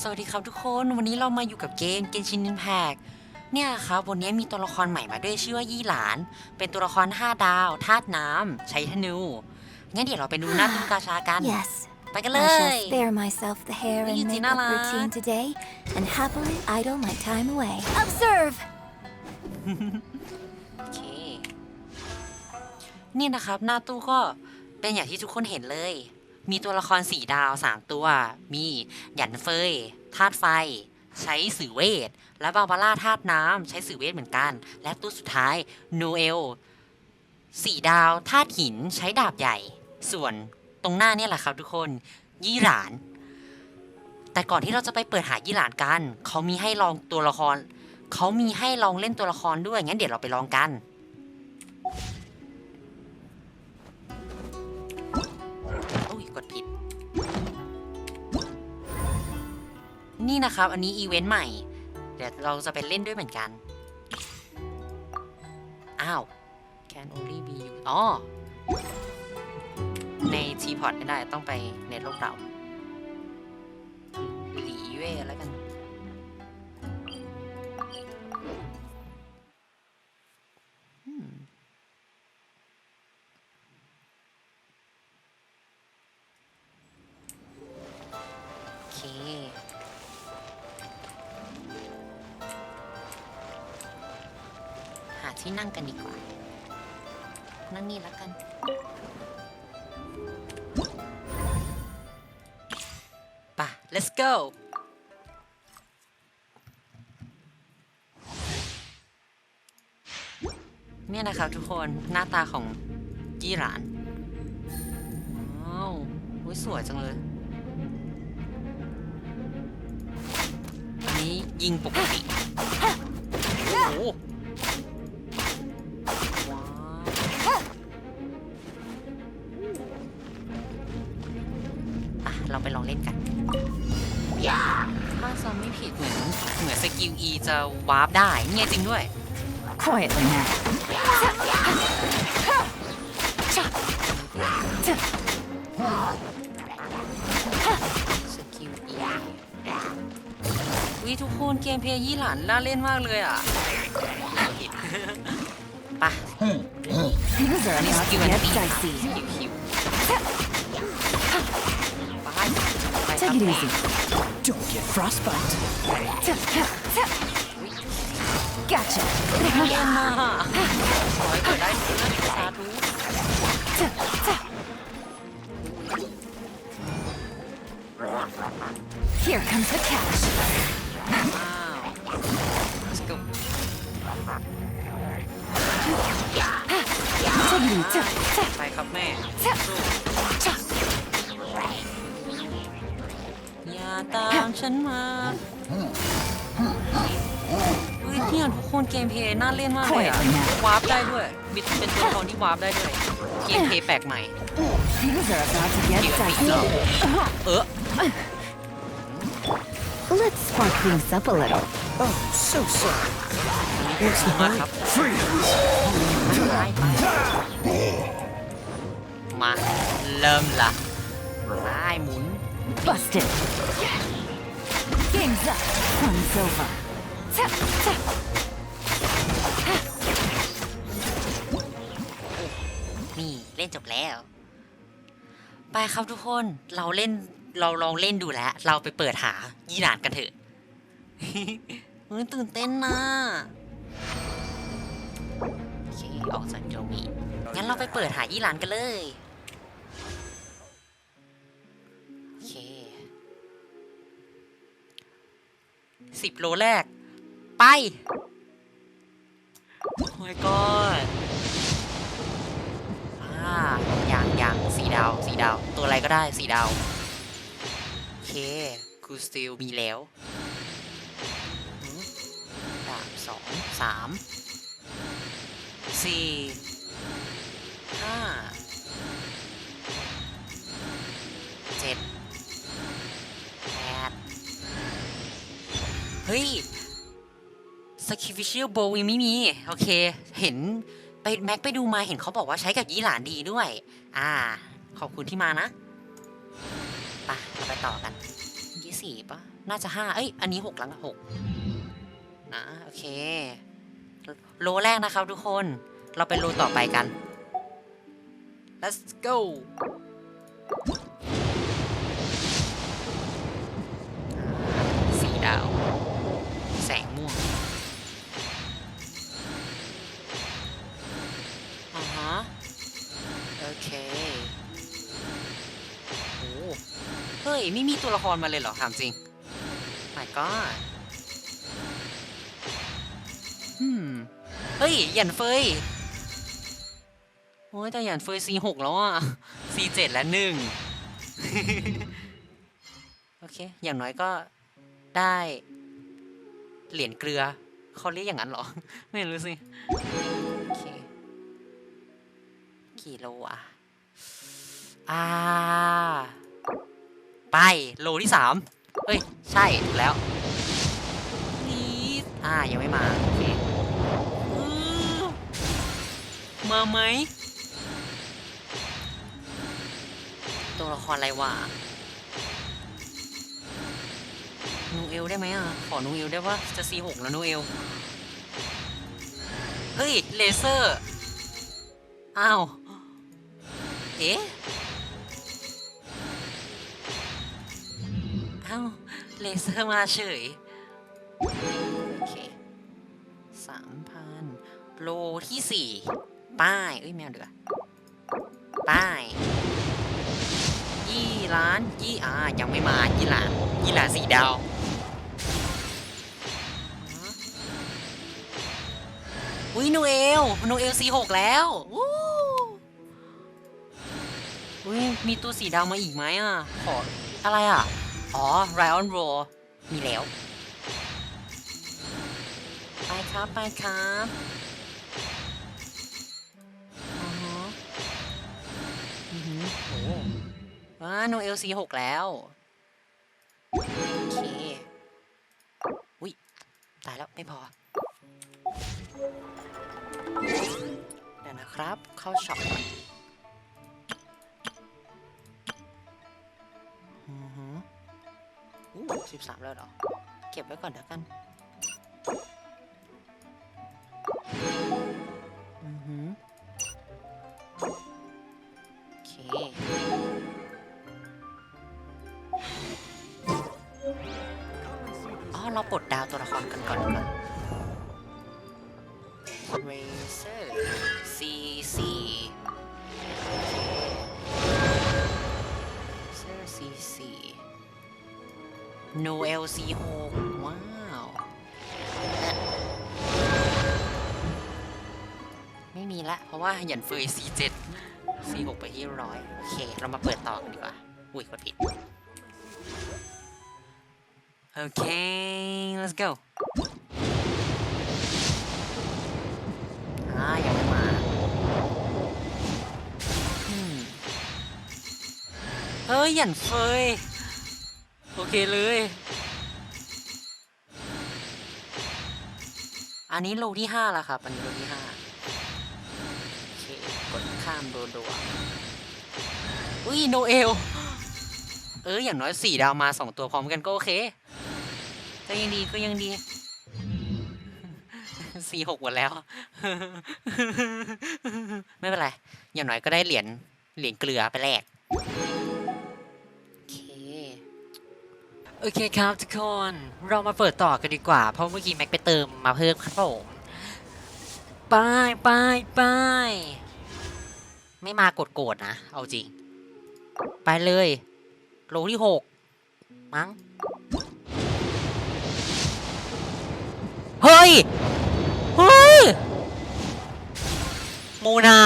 สวัสดีครับทุกคน วันนี้เรามาอยู่กับเกมเกนชิน i ิ p แพกเนี่ยครับ วันนี้มีตัวละครใหม่มาด้วยชื่อว่ายี่หลาน เป็นตัวละคร 5 ดาวธาตุน้ำใช้ธนู งั้นเดี๋ยวเราไปดูหน้าตุ้กาชากัน Yes, ไปกันเล I ย shall spare myself the hair and Easy, makeup Nala. routine today and happily idle my time away. Observe! โอเค นี่นะครับ หน้าตู้ก็เป็นอย่างที่ทุกคนเห็นเลย มีตัวละครสีดาว3ตัว มีหยันเฟยธาตุไฟ ใช้สื่อเวท และบาบาร่าธาตุน้ำใช้สื่อเวทเหมือนกัน และตัวสุดท้ายโนเอลสีดาวธาตุหินใช้ดาบใหญ่ ส่วนตรงหน้าเนี่ยแหละครับทุกคนยี่หลาน แต่ก่อนที่เราจะไปเปิดหายี่หลานกัน เขามีให้ลองตัวละคร เขามีให้ลองเล่นตัวละครด้วยงั้นเดี๋ยวเราไปลองกัน กดผิด นี่นะครับ อันนี้อีเวนต์ใหม่ เดี๋ยวเราจะไปเล่นด้วยเหมือนกัน อ้าว can only be used อ๋อ ในทีพอร์ตไม่ได้ต้องไปในโลกเราหลีเว่แล้วกัน นั่งกันดีกว่า นั่งนี่แล้วกัน ป่ะ let's go เนี่ยนะครับทุกคนหน้าตาของยี่หลานว้าวสวยจังเลยอันนี้ยิงปกติ โอ้ เราไปลองเล่นกันถ้าจำไม่ผิดเหมือนเหมือนสกิล E จะวาร์ปได้เนี่ยจริงด้วย Quietly now. สกิล E วิทุกคนเกมเพลย์ยี่หลานน่าเล่นมากเลยอะผิดปะ Things are อันนี้ about ส to กิลอัน get นี้ค่ะ dicey. สกิลคิวไปไปครับ Take it แม่ easy. Don't get frostbite. Gotcha. เยี่ยมมากขอให้เกิดได้ทุกนะสาธุ Here comes the catch. อ้าว let's go Take it easy. ไปครับแม่สู้ ตามฉันมาเฮ้ยเนี่ยทุกคนเกมเพลย์น่าเล่นมากเลยอะวาร์ปได้ด้วยมีเป็นตัวละครที่วาร์ปได้ด้วย เกมเพลย์แปลกใหม่ Things are about to get dicey. เออ Let's spark things up a little. Oh, so sorry. What's the มา hurry? ครับ Freedom! ไปไปมา เริ่มละไล่หมุน Busted. Game's up. Fun's over. นี่เล่นจบแล้ว ไปครับทุกคนเราเล่นเราลองเล่นดูแล้ว เราไปเปิดหายี่หลานกันเถอะเฮ้ยตื่นเต้นนะโอเคออกจากตรงนี้งั้นเราไปเปิดหายี่หลานกันเลย สิบโลแรก ไป โอ้ my god อ่ายางยางสีดาวสีดาว ตัวอะไรก็ได้สีดาว โอเคกูสติลมีแล้วหืมดาบสองสามสี่ห้า เฮ้ย Sacrificial Bow ยังไม่มี โอเค เห็นไปแม็กไปดูมาเห็นเขาบอกว่าใช้กับยี่หลานดีด้วย อ่า ขอบคุณที่มานะไปเราไปต่อกันยี่สี่ปะน่าจะห้าเอ้ย อันนี้หกแล้วหกนะ โอเค โลแรกนะครับทุกคน เราไปโลต่อไปกัน let's go ไม่มีตัวละครมาเลยเหรอถามจริง my god อืมเฮ้ยหยันเฟยโอ้ยแต่หยันเฟย C6 แล้วอะ C7 และหนึ่งโอเค อย่างน้อยก็ได้ เหรียญเกลือเขาเรียกอย่างนั้นเหรอ ไม่รู้สิ โอเค กี่โลอะ อ่า ไปโลที่สามเอ้ย ใช่ถูกแล้วนี่อ่ายังไม่มาโอเคมาไหมตัวละครอะไรวะนูเอลได้ไหมอะ ขอนูเอลได้ปะจะ C6 แล้วนูเอล เฮ้ย เลเซอร์ อ้าว เอ๊ะ อ้าเลเซอร์มาเฉย โอเคสามพันโลที่สี่ป้าย เอ้ยแมวเดือป้ายยี่ล้านยี่อ่ายังไม่มายี่หลานยี่หลานสี่ดาวอุ้ยโนเอลโนเอล C6 แล้วอู้อุ้ยมีตัวสีดาวมาอีกไหมอะ ขออะไรอะ อ๋อไรออนโรมีแล้ว ไปครับ ไปครับอือฮะอือหือโอ้ว้าโนเอล C6 แล้ว โอเค อุ้ย ตายแล้ว ไม่พอ เดี๋ยวนะครับ เข้าช็อปก่อน 13 แล้วเหรอ เก็บไว้ก่อนเดี๋ยวกันอ๋อเราปลดดาวตัวละครกันก่อนก่อน Noel C6 ว้าวไม่มีละ เพราะว่าหยันเฟย C7 C6 ไปที่ร้อยโอเค เรามาเปิดต่อกันดีกว่า อุ้ยกดผิด โอเค let's go อ่ายังไม่มาเฮ้ยหยันเฟย โอเคเลย อันนี้โลที่ห้าแล้วครับ อันนี้โลที่ห้าโอเค กดข้ามโดโดๆอุ้ยโนเอล เออ อย่างน้อยสี่ดาวมาสองตัวพร้อมกันก็โอเค ก็ยังดีก็ยังดีสี่หกหมดแล้ว ไม่เป็นไร อย่างน้อยก็ได้เหรียญ เหรียญเกลือไปแลก โอเคครับทุกคนเรามาเปิดต่อกันดีกว่า เพราะเมื่อกี้แม็กไปเติมมาเพิ่มครับผมไปไปไปไม่มากดโกรธนะ เอาจริง ไปเลย โลที่หกมั้ง เฮ้ย เฮ้ย โมนา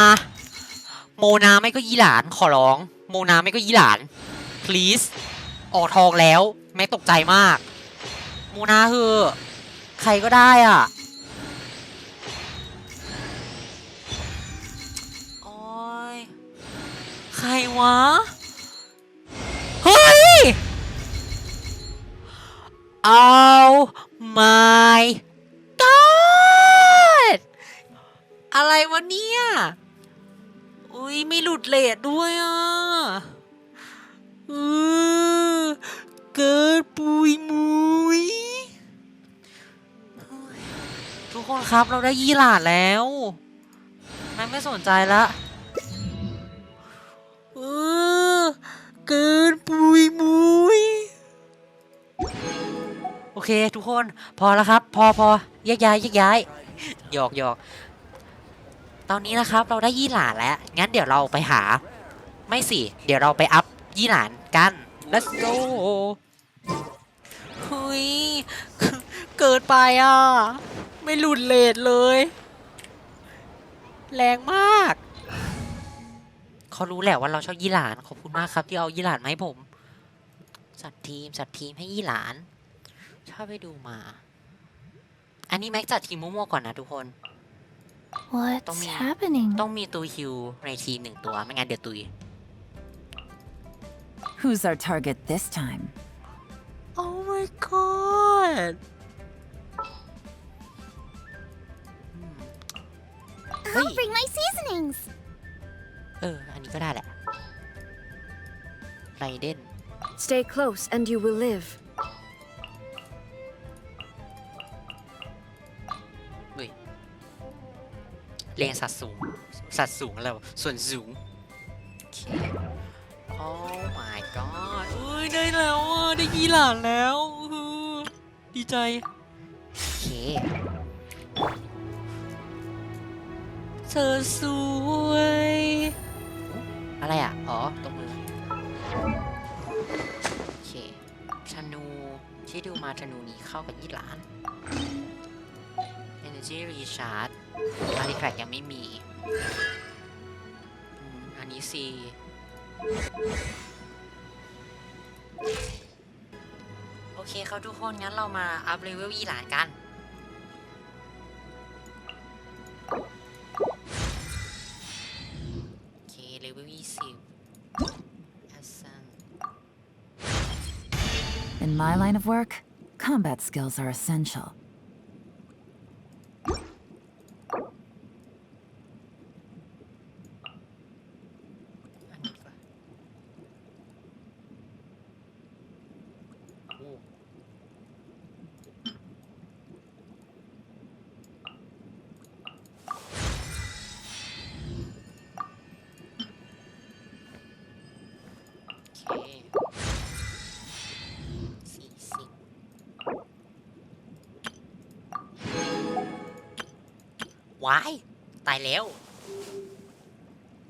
โมนาไม่ก็ยี่หลานขอร้อง โมนาไม่ก็ยี่หลาน please ออกทองแล้ว แม่ตกใจมากโมนาคือใครก็ได้อะโอ้ยใครวะ เฮ้ย เอา my god อะไรวะเนี่ยอุ้ยไม่หลุดเลทด้วยอะเออ เกินปุยมุยทุกคนครับเราได้ยี่หลาดแล้วนายไม่สนใจละเออเกินปุยมุยโอเค ทุกคนพอแล้วครับ พอพอแยกย้ายแยกย้ายหยอกหยอกตอนนี้นะครับเราได้ยี่หลานแล้ว งั้นเดี๋ยวเราไปหา ไม่สิ เดี๋ยวเราไปอัพยี่หลานกัน let's go เกิดไปอะ ไม่หลุดเลทเลย แรงมาก เขารู้แหละว่าเราชอบยี่หลาน ขอบคุณมากครับ ที่เอายี่หลานมาให้ผม จัดทีมจัดทีมให้ยี่หลาน ชอบไปดูมา อันนี้แม็กจัดทีมมั่วๆก่อนนะทุกคน What's Tommy. happening? ต้องมีตัวฮิวในทีมหนึ่งตัว ไม่งั้นเดี๋ยวตุย Who's our target this time? Oh my god เฮ้ย bring my seasonings. เออ อันนี้ก็ได้แหละไรเดน Stay close and you will live. เฮ้ยเรียนสัตว์สูง สัตว์สูงแล้ว ส่วนสูง โอเค Oh my god เอ้ยได้แล้วอะได้ยี่หลานแล้วอื้อหือดีใจ โอเคเธอสวย อะไรอะ อ๋อ ตรงมือ โอเค ธนูที่ดูมาธนูนี้เข้ากับยี่หลาน Energy Recharge อาริแครยังไม่มี อันนี้สิโอเคครับทุกคน งั้นเรามาอัพเลเวลยี่หลานกัน line of work, combat skills are essential. ว้ายตายแล้ว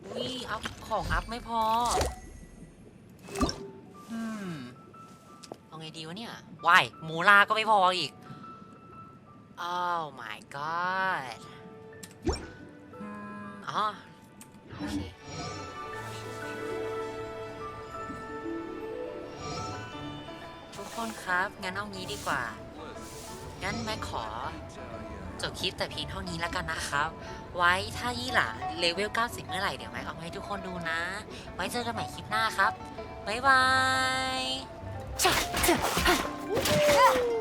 อุ้ยอัพของอัพไม่พออืมเอาไงดีวะเนี่ยวายหมูลาก็ไม่พออีก Oh my god อืมอ๋อโอเคทุกคนครับ งั้นเอางี้ดีกว่า งั้นแม่ขอ จบคลิปแต่เพียงเท่านี้แล้วกันนะครับ ไว้ถ้ายี่หลาเลเวล 90 เมื่อไหร่เดี๋ยวแม็กเอามาให้ทุกคนดูนะ ไว้เจอกันใหม่คลิปหน้าครับ บ๊ายบาย